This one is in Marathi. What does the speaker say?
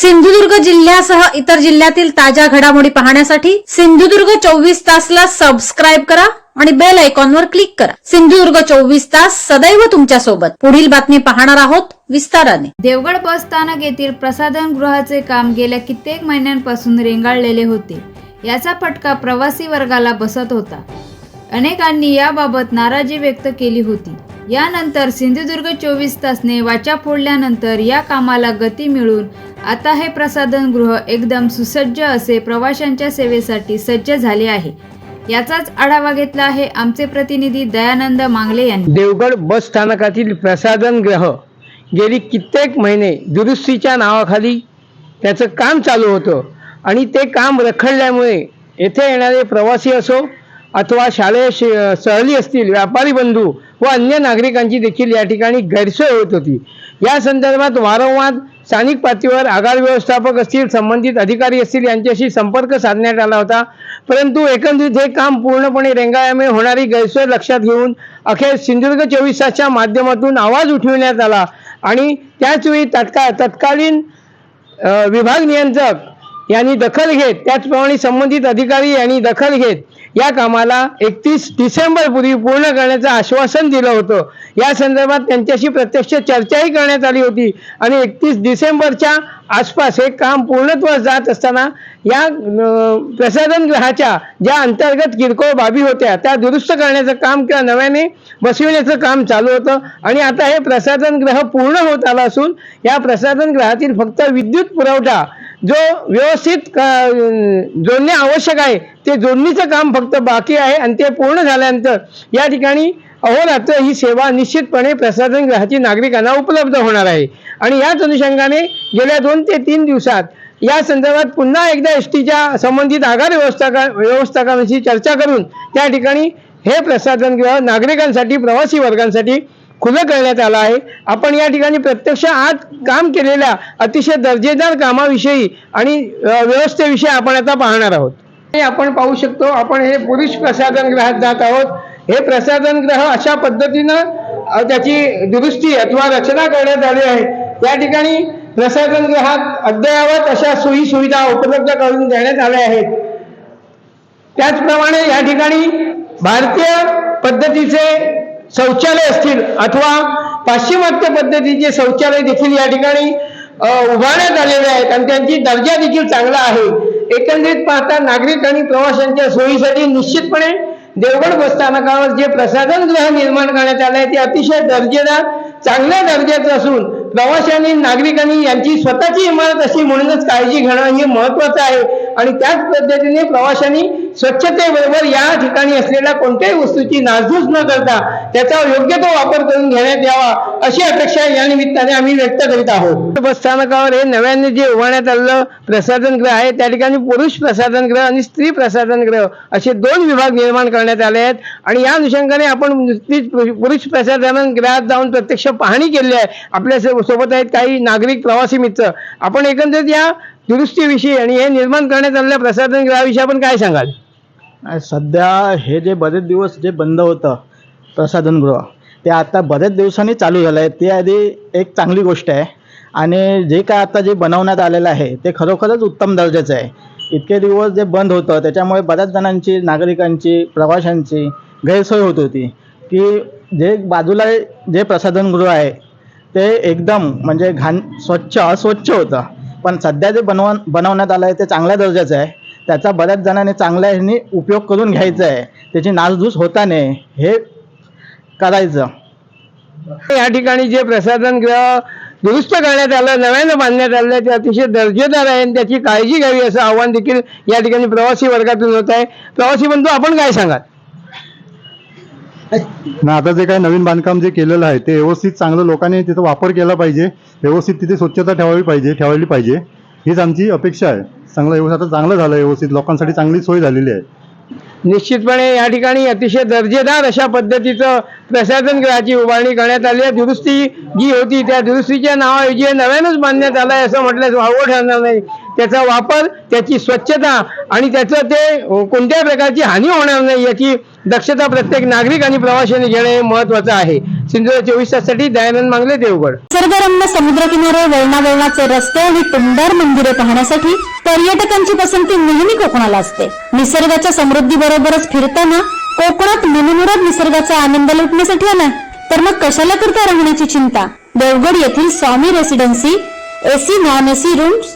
सिंधुदुर्ग जिल्ह्यासह इतर जिल्ह्यातील ताज्या घडामोडी पाहण्यासाठी सिंधुदुर्ग चोवीस तासला सबस्क्राईब करा आणि बेल आयकॉनवर क्लिक करा. सिंधुदुर्ग चोवीस तास सदैव तुमच्यासोबत पुढील बातमी पाहणार आहोत विस्ताराने. देवगड बस स्थानक येथील प्रसाधन गृहाचे काम गेल्या कित्येक महिन्यांपासून रेंगाळलेले होते. याचा फटका प्रवासी वर्गाला बसत होता. अनेकांनी याबाबत नाराजी व्यक्त केली होती. यानंतर सिंधुदुर्ग चोवीस तासने वाचा फोडल्यानंतर या कामाला गती मिळून आता हे प्रसाधनगृह एकदम सुसज्ज असे प्रवाशांच्या सेवेसाठी सज्ज झाले आहे. याचाच आढावा घेतला आहे आमचे प्रतिनिधी दयानंद मांगले यांनी. देवगड बस स्थानकातील प्रसाधन ग्रह गेली कित्येक महिने दुरुस्तीच्या नावाखाली त्याचं काम चालू होतं आणि ते काम रखडल्यामुळे येथे येणारे प्रवासी असो अथवा शालेय सहली असतील व्यापारी बंधू व अन्य नागरिकांची देखील या ठिकाणी गैरसोय होत होती. या संदर्भात वारंवार स्थानिक पातळीवर आगार व्यवस्थापक असतील संबंधित अधिकारी असतील यांच्याशी संपर्क साधण्यात आला होता. परंतु एकंदरीत हे काम पूर्णपणे रेंगाळ्यामुळे होणारी गैरसोय लक्षात घेऊन अखेर सिंधुदुर्ग चोवीस तासच्या माध्यमातून आवाज उठविण्यात आला आणि त्याचवेळी तत्काळ तत्कालीन विभाग नियंत्रक यांनी दखल घेत त्याचप्रमाणे संबंधित अधिकारी यांनी दखल घेत या कामाला एकतीस डिसेंबर पूर्वी पूर्ण करण्याचं आश्वासन दिलं होतं. या संदर्भात त्यांच्याशी प्रत्यक्ष चर्चाही करण्यात आली होती. आणि एकतीस डिसेंबरच्या आसपास हे काम पूर्णत्वास जात असताना या प्रसाधन ग्रहाच्या ज्या अंतर्गत किरकोळ बाबी होत्या त्या दुरुस्त करण्याचं काम किंवा नव्याने बसविण्याचं काम चालू होतं. आणि आता हे प्रसाधन ग्रह पूर्ण होत आला असून या प्रसाधन ग्रहातील फक्त विद्युत पुरवठा जो व्यवस्थित जोडणे आवश्यक आहे ते जोडणीचं काम फक्त बाकी आहे आणि ते पूर्ण झाल्यानंतर या ठिकाणी अहोरात्र ही सेवा निश्चितपणे प्रसाधनगृहाची नागरिकांना उपलब्ध होणार आहे. आणि याच अनुषंगाने गेल्या दोन ते तीन दिवसात या संदर्भात पुन्हा एकदा एस टीच्या संबंधित आघार व्यवस्थाका व्यवस्थापकांशी चर्चा करून त्या ठिकाणी हे प्रसाधन गृह नागरिकांसाठी प्रवासी वर्गांसाठी खुलं करण्यात आलं आहे. आपण या ठिकाणी प्रत्यक्ष आज काम केलेल्या अतिशय दर्जेदार कामाविषयी आणि व्यवस्थेविषयी आपण आता पाहणार आहोत. हे आपण पाहू शकतो आपण हे पुरुष प्रसाधन ग्रहात जात आहोत. हे प्रसाधन ग्रह अशा पद्धतीनं त्याची दुरुस्ती अथवा रचना करण्यात आली आहे. त्या ठिकाणी प्रसाधन ग्रहात अद्ययावत अशा सोयी सुविधा उपलब्ध करून देण्यात आल्या आहेत. त्याचप्रमाणे या ठिकाणी भारतीय पद्धतीचे शौचालय असतील अथवा पाश्चिमात्य पद्धतीचे शौचालय देखील या ठिकाणी उभारण्यात आलेले आहेत आणि त्यांची दर्जा देखील चांगला आहे. एकंदरीत पाहता नागरिक आणि प्रवाशांच्या सोयीसाठी निश्चितपणे देवगड बसस्थानकावर जे प्रसाधन गृह निर्माण करण्यात आलं आहे ते अतिशय दर्जेदार चांगल्या दर्जाचं असून प्रवाशांनी नागरिकांनी यांची स्वतःची इमारत अशी म्हणूनच काळजी घेणं हे महत्वाचं आहे. आणि त्याच पद्धतीने प्रवाशांनी स्वच्छतेबरोबर या ठिकाणी असलेल्या कोणत्याही वस्तूची नासधूस न करता त्याचा योग्य तो वापर करून घेण्यात यावा अशी अपेक्षा या निमित्ताने आम्ही व्यक्त करीत आहोत. बसस्थानकावर हे नव्याने जे उभारण्यात आलेलं प्रसाधनगृह आहे त्या ठिकाणी पुरुष प्रसाधन ग्रह आणि स्त्री प्रसाधन ग्रह असे दोन विभाग निर्माण करण्यात आले आहेत. आणि या अनुषंगाने आपण नुकतीच पुरुष प्रसाधन ग्रहात जाऊन प्रत्यक्ष पाहणी केली आहे. आपल्यासोबत आहेत काही नागरिक प्रवासी मित्र. आपण एकंदरीत या दुरुस्तीविषयी आणि हे निर्माण करण्यात आलेल्या प्रसाधन गृहाविषयी आपण काय सांगाल? सध्या हे जे बरेच दिवस जे बंद होतं प्रसाधनगृह ते आता बरेच दिवसांनी चालू झालं आहे. ते आधी एक चांगली गोष्ट आहे. आणि जे काय आता जे बनवण्यात आलेलं आहे ते खरोखरच उत्तम दर्जाचं आहे. इतके दिवस जे बंद होतं त्याच्यामुळे बऱ्याच जणांची नागरिकांची प्रवाशांची गैरसोय होत होती. की जे बाजूला जे प्रसाधनगृह आहे ते एकदम म्हणजे घाण स्वच्छ अस्वच्छ होतं. पण सध्या जे बनव बनवण्यात आलं आहे ते चांगल्या दर्जाचं आहे. त्याचा बऱ्याच जणांनी चांगल्या ह्यानी उपयोग करून घ्यायचा आहे त्याची नासधूस होता नाही हे करायचं. या ठिकाणी जे प्रसाधन ग्रह दुरुस्त करण्यात आलं नव्यानं बांधण्यात आलं ते अतिशय दर्जेदार आहे आणि त्याची काळजी घ्यावी असं आव्हान देखील या ठिकाणी प्रवासी वर्गातून होत आहे. प्रवासी बंधू आपण काय सांगाल? ना आता जे काही नवीन बांधकाम जे केलेलं आहे ते व्यवस्थित चांगलं लोकांनी तिथं वापर केला पाहिजे व्यवस्थित तिथे स्वच्छता ठेवावी पाहिजे ठेवायली पाहिजे हीच आमची अपेक्षा आहे. चांगलं व्यवस्थित आता चांगलं झालं व्यवस्थित लोकांसाठी चांगली सोय झालेली आहे. निश्चितपणे या ठिकाणी अतिशय दर्जेदार अशा पद्धतीचं प्रसाधन गृहाची उभारणी करण्यात आली आहे. दुरुस्ती जी होती त्या दुरुस्तीच्या नावाऐवजी नव्यानंच बांधण्यात आलं आहे असं म्हटल्यास वावं ठरणार नाही. त्याचा वापर त्याची स्वच्छता आणि त्याचं ते कोणत्याही प्रकारची हानी होणार नाही याची दक्षता प्रत्येक नागरिक आणि प्रवाशांनी घेणे हे महत्वाचं आहे. सिंधुदुर्ग चोवीस ताससाठी दयानंद मांगले देवगड. निसर्गरम्य समुद्रकिनारे वळणावळणाचे रस्ते आणि टुंडर मंदिरे पाहण्यासाठी पर्यटकांची पसंती नेहमी कोकणाला असते. निसर्गाच्या समृद्धी बरोबरच फिरताना कोकणात मनमुराद निसर्गाचा आनंद लुटण्यासाठी आला तर मग कशाला करता राहण्याची चिंता? देवगड येथील Swami residency AC non AC rooms